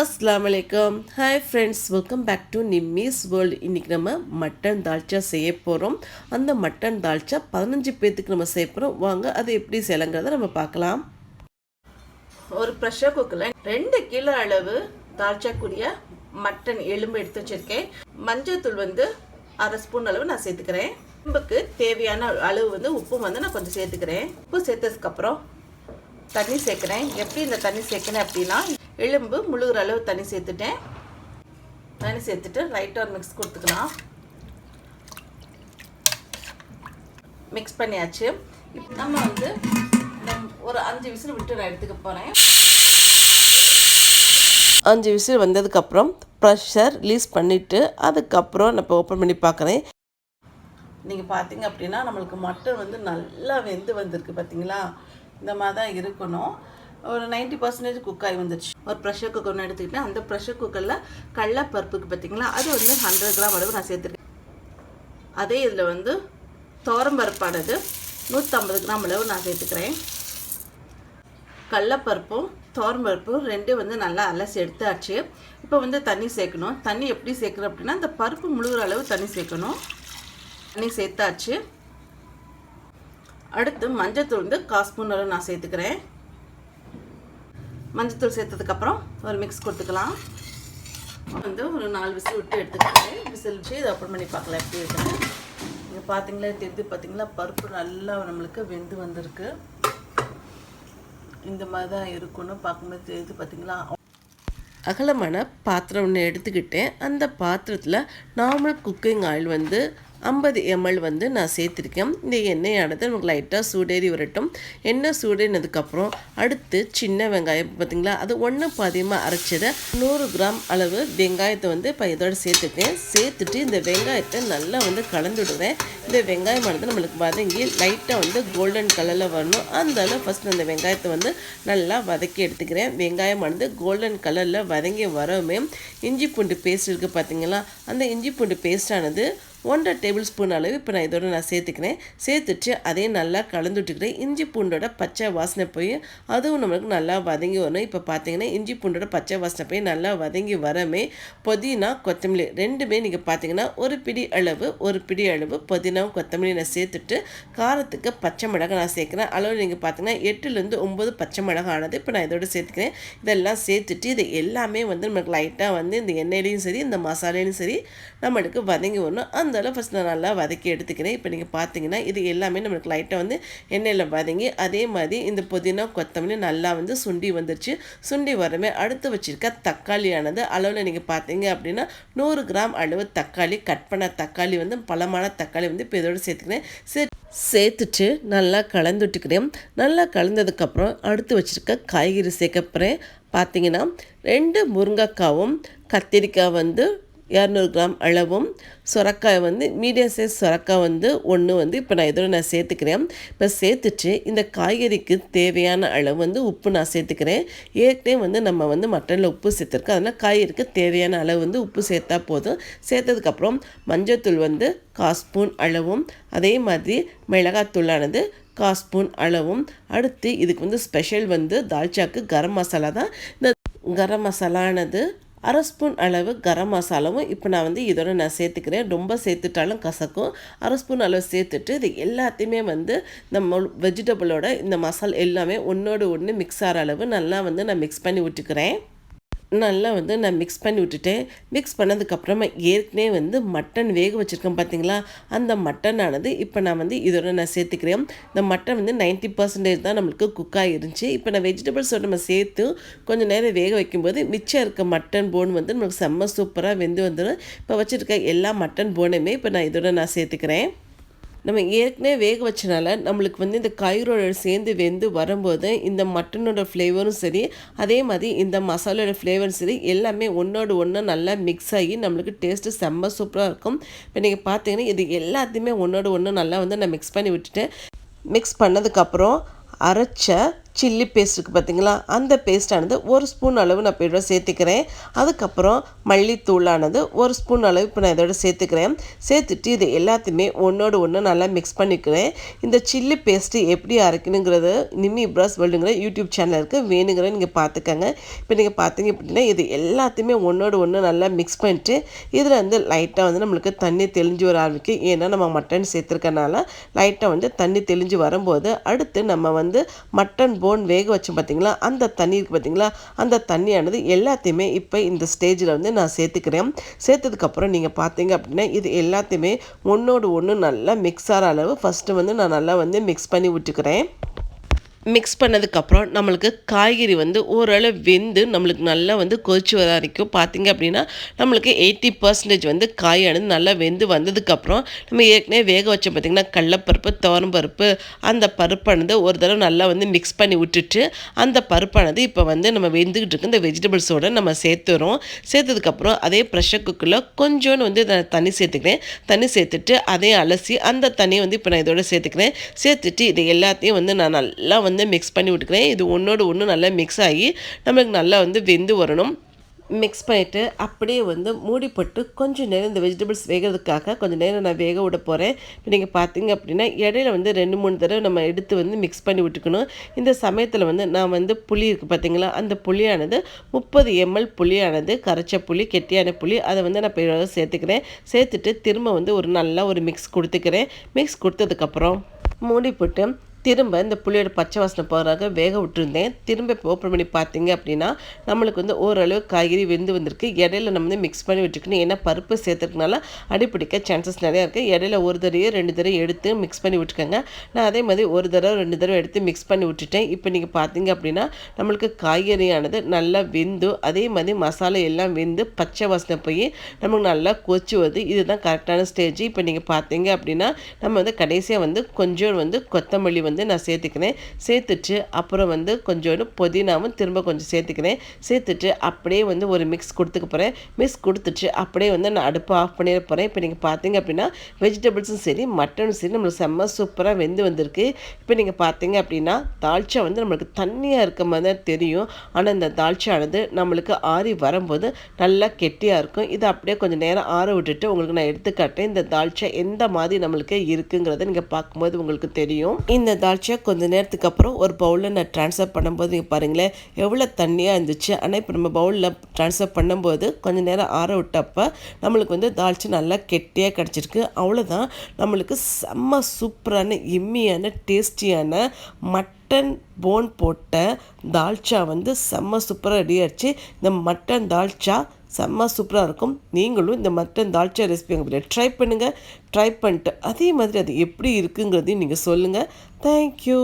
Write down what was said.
அஸ்லாம் வலைக்கம் hi friends welcome back to Nimmi's world இன்றைக்கி நம்ம மட்டன் தால்ச்சா செய்ய போகிறோம் அந்த மட்டன் தால்ச்சா பதினஞ்சு பேர்த்துக்கு நம்ம செய்ய போகிறோம் வாங்க அது எப்படி செய்யலாங்கிறத நம்ம பார்க்கலாம். ஒரு ப்ரெஷர் குக்கரில் ரெண்டு கிலோ அளவு தால்ச்சாக்குரிய மட்டன் எலும்பு எடுத்து வச்சுருக்கேன். மஞ்சள் தூள் வந்து அரை ஸ்பூன் அளவு நான் சேர்த்துக்கிறேன். எலும்புக்கு தேவையான அளவு வந்து உப்பும் வந்து நான் கொஞ்சம் சேர்த்துக்கிறேன். உப்பு சேர்த்ததுக்கப்புறம் தண்ணி சேர்க்குறேன். எப்படி இந்த தண்ணி சேர்க்குறேன் அப்படின்னா எலும்பு முழுகிற அளவு தண்ணி சேர்த்துட்டேன். தண்ணி சேர்த்துட்டு லைட்டாக ஒரு மிக்ஸ் கொடுத்துக்கலாம். மிக்ஸ் பண்ணியாச்சு. இப்போ நம்ம வந்து ஒரு அஞ்சு விசில் விட்டு நான் எடுத்துக்க போகிறேன் அஞ்சு விசில் வந்ததுக்கப்புறம் ப்ரெஷர் ரிலீஸ் பண்ணிவிட்டு அதுக்கப்புறம் நான் இப்போ ஓப்பன் பண்ணி பார்க்குறேன். நீங்கள் பார்த்தீங்க அப்படின்னா நம்மளுக்கு மட்டன் வந்து நல்லா வெந்து வந்திருக்கு பார்த்தீங்களா இந்த மாதிரி தான் இருக்கணும். ஒரு நைன்ட்டி பர்சன்டேஜ் குக் ஆகி வந்துடுச்சு ஒரு ப்ரெஷர் குக்கர் ஒன்று எடுத்துக்கிட்டேன். அந்த ப்ரெஷர் குக்கரில் கடலப்பருப்புக்கு பார்த்தீங்களா அது வந்து ஹண்ட்ரட் கிராம் அளவு நான் சேர்த்துருக்கேன். அதே இதில் வந்து தோரம்பருப்பானது நூற்றம்பது கிராம் அளவு நான் சேர்த்துக்கிறேன். கடலப்பருப்பும் தோரம்பருப்பும் ரெண்டும் வந்து நல்லா அலசி எடுத்தாச்சு. இப்போ வந்து தண்ணி சேர்க்கணும். தண்ணி எப்படி சேர்க்குறோம் அப்படின்னா அந்த பருப்பு முழுகிற அளவு தண்ணி சேர்க்கணும். தண்ணி சேர்த்தாச்சு. அடுத்து மஞ்சத்தூள் வந்து கால் ஸ்பூன் அளவு நான் சேர்த்துக்கிறேன். மஞ்சத்தூள் சேர்த்ததுக்கப்புறம் ஒரு மிக்ஸ் கொடுத்துக்கலாம். வந்து ஒரு நாலு விசில் விட்டு எடுத்துக்கிட்டேன் விசில் வச்சு இதை ஓப்பன் பண்ணி பார்க்கலாம் எப்படி இருக்குன்னு. இங்கே பார்த்தீங்களா தெரிஞ்சு பார்த்தீங்களா பருப்பு நல்லா நம்மளுக்கு வெந்து வந்திருக்கு. இந்த மாதிரி தான் இருக்குன்னு பார்க்கும்போது தெரியுது பார்த்தீங்களா அகலமான பாத்திரம் ஒன்று எடுத்துக்கிட்டேன். அந்த பாத்திரத்தில் நார்மல் குக்கிங் ஆயில் வந்து ஐம்பது எம்எல் வந்து நான் சேர்த்துருக்கேன். இந்த எண்ணெயானது நமக்கு லைட்டாக சூடேறி வரட்டும். எண்ணெய் சூடேறினதுக்கப்புறம் அடுத்து சின்ன வெங்காயம் பார்த்திங்களா அது ஒன்று பாதியமாக அரைச்சதை நூறு கிராம் அளவு வெங்காயத்தை வந்து இப்போ இதோட சேர்த்துக்கேன் சேர்த்துட்டு இந்த வெங்காயத்தை நல்லா வந்து கலந்து விடுவேன் இந்த வெங்காயமானது நம்மளுக்கு வதங்கி லைட்டாக வந்து கோல்டன் கலரில் வரணும். அதனால ஃபஸ்ட் அந்த வெங்காயத்தை வந்து நல்லா வதக்கி எடுத்துக்கிறேன். வெங்காயமானது கோல்டன் கலரில் வதங்கி வரவுமே இஞ்சி பூண்டு பேஸ்ட் இருக்குது பார்த்தீங்களா அந்த இஞ்சி பூண்டு பேஸ்டானது ஒன்றரை டேபிள் ஸ்பூன் அளவு இப்போ நான் இதோட நான் சேர்த்துக்கிறேன். சேர்த்துட்டு அதையும் நல்லா கலந்து விட்டுக்கிறேன் இஞ்சி பூண்டோட பச்சை வாசனை போய் அதுவும் நம்மளுக்கு நல்லா வதங்கி வரணும். இப்போ பார்த்தீங்கன்னா இஞ்சி பூண்டோட பச்சை வாசனை போய் நல்லா வதங்கி வரமே புதினா கொத்தமல்லி ரெண்டுமே நீங்கள் பார்த்தீங்கன்னா ஒரு பிடி அளவு ஒரு பிடி அளவு புதினாவும் கொத்தமல்லி நான் சேர்த்துட்டு காரத்துக்கு பச்சை மிளகாய் நான் சேர்க்குறேன். அளவு நீங்கள் பார்த்தீங்கன்னா எட்டுலேருந்து ஒம்பது பச்சை மிளகாய் ஆனது இப்போ நான் இதோட சேர்த்துக்கிறேன். இதெல்லாம் சேர்த்துட்டு இது எல்லாமே வந்து நமக்கு லைட்டாக வந்து இந்த எண்ணெயிலையும் சரி இந்த மசாலையிலையும் சரி நம்மளுக்கு வதங்கி வரணும். அந்த ஃபஸ்ட் நான் நல்லா வதக்கி எடுத்துக்கிறேன். இப்போ நீங்கள் பார்த்தீங்கன்னா இது எல்லாமே நம்மளுக்கு லைட்டாக வந்து எண்ணெயில் வதங்கி அதே மாதிரி இந்த புதினா கொத்தமல்லி நல்லா வந்து சுண்டி வந்துருச்சு. சுண்டி வரமே அடுத்து வச்சுருக்க தக்காளியானது. அளவில் நீங்கள் பார்த்தீங்க அப்படின்னா நூறு கிராம் அளவு தக்காளி கட் பண்ண தக்காளி வந்து பழமான தக்காளி வந்து இப்போ இதோடு சேர்த்துக்கிறேன். சே சேர்த்துட்டு நல்லா கலந்துட்டுக்கிறேன் நல்லா கலந்ததுக்கப்புறம் அடுத்து வச்சுருக்க காய்கறி சேர்க்கப்புறேன் பார்த்தீங்கன்னா ரெண்டு முருங்கைக்காவும் கத்திரிக்காய் வந்து இரநூறு கிராம் அளவும் சுரக்காய் வந்து மீடியம் சைஸ் சுரக்காய் வந்து ஒன்று வந்து இப்போ நான் இதோட நான் சேர்த்துக்கிறேன். இப்போ சேர்த்துட்டு இந்த காய்கறிக்கு தேவையான அளவு வந்து உப்பு நான் சேர்த்துக்கிறேன். ஏற்கனவே வந்து நம்ம வந்து மட்டனில் உப்பு சேர்த்துருக்கோம். அதனால் காய்கறிக்கு தேவையான அளவு வந்து உப்பு சேர்த்தா போதும். சேர்த்ததுக்கப்புறம் மஞ்சத்தூள் வந்து காஸ்பூன் ஸ்பூன் அளவும் அதே மாதிரி மிளகாத்தூளானது காஸ்பூன் ஸ்பூன் அளவும். அடுத்து இதுக்கு வந்து ஸ்பெஷல் வந்து தால்ச்சாக்கு கரம் மசாலா தான். இந்த கரம் மசாலானது அரை ஸ்பூன் அளவு கரம் மசாலாவும் இப்போ நான் வந்து இதோட நான் சேர்த்துக்கிறேன். ரொம்ப சேர்த்துட்டாலும் கசக்கும். அரை ஸ்பூன் அளவு சேர்த்துட்டு இது எல்லாத்தையுமே வந்து நம்ம வெஜிடபிளோட இந்த மசாலா எல்லாமே ஒன்றோடு ஒன்று மிக்ஸ் ஆகிற அளவு நல்லா வந்து நான் மிக்ஸ் பண்ணி விட்டுக்கிறேன். நல்லா வந்து நான் மிக்ஸ் பண்ணி விட்டுட்டேன். மிக்ஸ் பண்ணதுக்கப்புறமா ஏற்கனவே வந்து மட்டன் வேக வச்சுருக்கேன் பார்த்தீங்களா அந்த மட்டனானது இப்போ நான் வந்து இதோட நான் சேர்த்துக்கிறேன். இந்த மட்டன் வந்து நைன்ட்டி பர்சன்டேஜ் தான் நம்மளுக்கு குக் ஆகிருந்துச்சு இப்போ நான் வெஜிடபிள்ஸோட நம்ம சேர்த்து கொஞ்சம் நேரம் வேக வைக்கும்போது மிச்சம் இருக்க மட்டன் போன் வந்து நம்மளுக்கு செம்ம சூப்பராக வெந்து வந்துடும் இப்போ வச்சுருக்க எல்லா மட்டன் போனுமே இப்போ நான் இதோட நான் சேர்த்துக்கிறேன். நம்ம ஏற்கனவே வேக வச்சனால நம்மளுக்கு வந்து இந்த கயிறோட சேர்ந்து வெந்து வரும்போது இந்த மட்டனோட ஃப்ளேவரும் சரி அதே மாதிரி இந்த மசாலோட ஃப்ளேவரும் சரி எல்லாமே ஒன்றோடு ஒன்று நல்லா மிக்ஸ் ஆகி நம்மளுக்கு டேஸ்ட்டு செம்ம சூப்பராக இருக்கும். இப்போ நீங்கள் பார்த்தீங்கன்னா இது எல்லாத்தையுமே ஒன்றோடு ஒன்று நல்லா வந்து நான் மிக்ஸ் பண்ணி விட்டுட்டேன். மிக்ஸ் பண்ணதுக்கப்புறம் அரைச்ச சில்லி பேஸ்ட் இருக்குது பார்த்தீங்களா அந்த பேஸ்டானது ஒரு ஸ்பூன் அளவு நான் இப்போ இதோட சேர்த்துக்கிறேன். அதுக்கப்புறம் மல்லித்தூளானது ஒரு ஸ்பூன் அளவு இப்போ நான் இதோட சேர்த்துக்கிறேன். சேர்த்துட்டு இது எல்லாத்தையுமே ஒன்றோடு ஒன்று நல்லா மிக்ஸ் பண்ணிக்கிறேன். இந்த சில்லி பேஸ்ட்டு எப்படி அரைக்கணுங்கிறது நிம்மி இப்ராஸ் வேர்ல்டுங்கிற யூடியூப் சேனல் இருக்குது வேணுங்கிற நீங்கள் பார்த்துக்கங்க இப்போ நீங்கள் பார்த்தீங்க அப்படின்னா இது எல்லாத்தையுமே ஒன்றோடு ஒன்று நல்லா மிக்ஸ் பண்ணிட்டு இதில் வந்து லைட்டாக வந்து நம்மளுக்கு தண்ணி தெளிஞ்சு வர ஆரம்பிக்கும். ஏன்னா நம்ம மட்டன் சேர்த்துருக்கனால லைட்டாக வந்து தண்ணி தெளிஞ்சு வரும்போது அடுத்து நம்ம வந்து மட்டன் போன் வேக வச்சோம் பார்த்திங்களா அந்த தண்ணி இருக்குது அந்த தண்ணியானது எல்லாத்தையுமே இப்போ இந்த ஸ்டேஜில் வந்து நான் சேர்த்துக்கிறேன். சேர்த்ததுக்கப்புறம் நீங்கள் பார்த்தீங்க அப்படின்னா இது எல்லாத்தையுமே ஒன்றோடு ஒன்று நல்லா மிக்ஸ் ஆகிற அளவு ஃபஸ்ட்டு வந்து நான் நல்லா வந்து மிக்ஸ் பண்ணி விட்டுக்கிறேன். மிக்ஸ் பண்ணதுக்கப்புறம் நம்மளுக்கு காய்கறி வந்து ஓரளவு வெந்து நம்மளுக்கு நல்லா வந்து கொதிச்சு வர வரைக்கும் பார்த்திங்க அப்படின்னா நம்மளுக்கு எயிட்டி பர்சன்டேஜ் வந்து காயானது நல்லா வெந்து வந்ததுக்கப்புறம் நம்ம ஏற்கனவே வேக வச்சோம் பார்த்திங்கன்னா கடலப்பருப்பு துவரம்பருப்பு அந்த பருப்பானது ஒரு தடவை நல்லா வந்து மிக்ஸ் பண்ணி விட்டுட்டு அந்த பருப்பானது இப்போ வந்து நம்ம வெந்துக்கிட்டு இருக்க இந்த வெஜிடபிள்ஸோடு நம்ம சேர்த்துறோம். சேர்த்ததுக்கப்புறம் அதே ப்ரெஷர் குக்கரில் கொஞ்சோன்னு வந்து நான் தண்ணி சேர்த்துக்கிறேன். தண்ணி சேர்த்துட்டு அதையும் அலசி அந்த தண்ணியை வந்து இப்போ நான் இதோட சேர்த்துக்கிறேன். சேர்த்துட்டு இது எல்லாத்தையும் வந்து நான் நல்லா வந்து வந்து மிக்ஸ் பண்ணி விட்டுக்கிறேன். இது ஒன்றோடு ஒன்று நல்லா மிக்ஸ் ஆகி நம்மளுக்கு நல்லா வந்து வெந்து வரணும். மிக்ஸ் பண்ணிவிட்டு அப்படியே வந்து மூடிப்பட்டு கொஞ்சம் நேரம் இந்த வெஜிடபிள்ஸ் வேகிறதுக்காக கொஞ்சம் நேரம் நான் வேக விட போகிறேன் இப்போ நீங்கள் பார்த்தீங்க அப்படின்னா இடையில வந்து ரெண்டு மூணு தடவை நம்ம எடுத்து வந்து மிக்ஸ் பண்ணி விட்டுக்கணும். இந்த சமயத்தில் வந்து நான் வந்து புளி இருக்குது பார்த்தீங்களா அந்த புளியானது முப்பது எம்எல் புளியானது கரைச்ச புளி கெட்டியான புளி அதை வந்து நான் இப்போ சேர்த்துக்கிறேன். சேர்த்துட்டு திரும்ப வந்து ஒரு நல்லா ஒரு மிக்ஸ் கொடுத்துக்கிறேன். மிக்ஸ் கொடுத்ததுக்கப்புறம் மூடி போட்டு திரும்ப இந்த புளியோட பச்சை வாசனை போகிறாங்க வேக விட்டுருந்தேன். திரும்ப இப்போ ஓப்பன் பண்ணி பார்த்தீங்க அப்படின்னா நம்மளுக்கு வந்து ஓரளவு காய்கறி வெந்து வந்திருக்கு. இடையில நம்ம வந்து மிக்ஸ் பண்ணி விட்டுருக்கணும் ஏன்னா பருப்பு சேர்த்துறதுனால அடிப்பிடிக்க சான்சஸ் நிறையா இருக்குது இடையில ஒரு தடவையோ ரெண்டு தடவை எடுத்து மிக்ஸ் பண்ணி விட்டுக்கோங்க. நான் அதே மாதிரி ஒரு தடவை ரெண்டு தடவை எடுத்து மிக்ஸ் பண்ணி விட்டுட்டேன். இப்போ நீங்கள் பார்த்தீங்க அப்படின்னா நம்மளுக்கு காய்கறியானது நல்லா வெந்து அதே மாதிரி மசாலா எல்லாம் வெந்து பச்சை வாசனை போய் நமக்கு நல்லா கொச்சு வருது. இதுதான் கரெக்டான ஸ்டேஜ் இப்போ நீங்கள் பார்த்தீங்க அப்படின்னா நம்ம வந்து கடைசியாக வந்து கொஞ்சம் வந்து கொத்தமல்லி வந்து நான் சேர்த்துக்கினேன். சேர்த்துட்டு அப்புறம் வந்து கொஞ்சோண்டு புதினாவும் திரும்ப கொஞ்சம் சேர்த்துக்கினேன். சேர்த்துட்டு அப்படியே வந்து ஒரு மிக்ஸ் கொடுத்துக்க போகிறேன் மிக்ஸ் கொடுத்துட்டு அப்படியே வந்து நான் அடுப்பு ஆஃப் பண்ணிட போகிறேன் இப்போ நீங்கள் பார்த்தீங்க அப்படின்னா வெஜிடபிள்ஸும் சரி மட்டனும் சரி நம்மளுக்கு செம்ம சூப்பராக வெந்து வந்திருக்கு. இப்போ நீங்கள் பார்த்தீங்க அப்படின்னா தால்ச்சா வந்து நம்மளுக்கு தண்ணியாக இருக்க மாதிரி தான் தெரியும். ஆனால் இந்த தால்ச்சானது நம்மளுக்கு ஆறி வரும்போது நல்லா கெட்டியாக இருக்கும். இதை அப்படியே கொஞ்சம் நேரம் ஆற விட்டுட்டு உங்களுக்கு நான் எடுத்துக்காட்டேன் இந்த தாழ்ச்சா எந்த மாதிரி நம்மளுக்கு இருக்குங்கிறத நீங்கள் பார்க்கும்போது உங்களுக்கு தெரியும். இந்த தாழ்ச்சியா கொஞ்சம் நேரத்துக்கு அப்புறம் ஒரு பவுலில் நான் ட்ரான்ஸ்ஃபர் பண்ணும்போது நீங்கள் பாருங்களேன் எவ்வளோ தண்ணியாக இருந்துச்சு. ஆனால் இப்போ நம்ம பவுலில் ட்ரான்ஸ்ஃபர் பண்ணும்போது கொஞ்சம் நேரம் ஆற விட்டப்போ நம்மளுக்கு வந்து தாழ்ச்சி நல்லா கெட்டியாக கிடச்சிருக்கு. அவ்வளோதான் நம்மளுக்கு செம்ம சூப்பரான எம்மியான டேஸ்டியான மட்டன் போன் போட்ட தால்ச்சா வந்து செம்ம சூப்பராக ரெடி ஆயிடுச்சு. இந்த மட்டன் தால்ச்சா செம்ம சூப்பராக இருக்கும். நீங்களும் இந்த மட்டன் தால்ச்சா ரெசிபி எங்கள் ட்ரை பண்ணுங்கள் ட்ரை பண்ணிட்டு அதே மாதிரி அது எப்படி இருக்குங்கிறதையும் நீங்கள் சொல்லுங்கள் தேங்க்யூ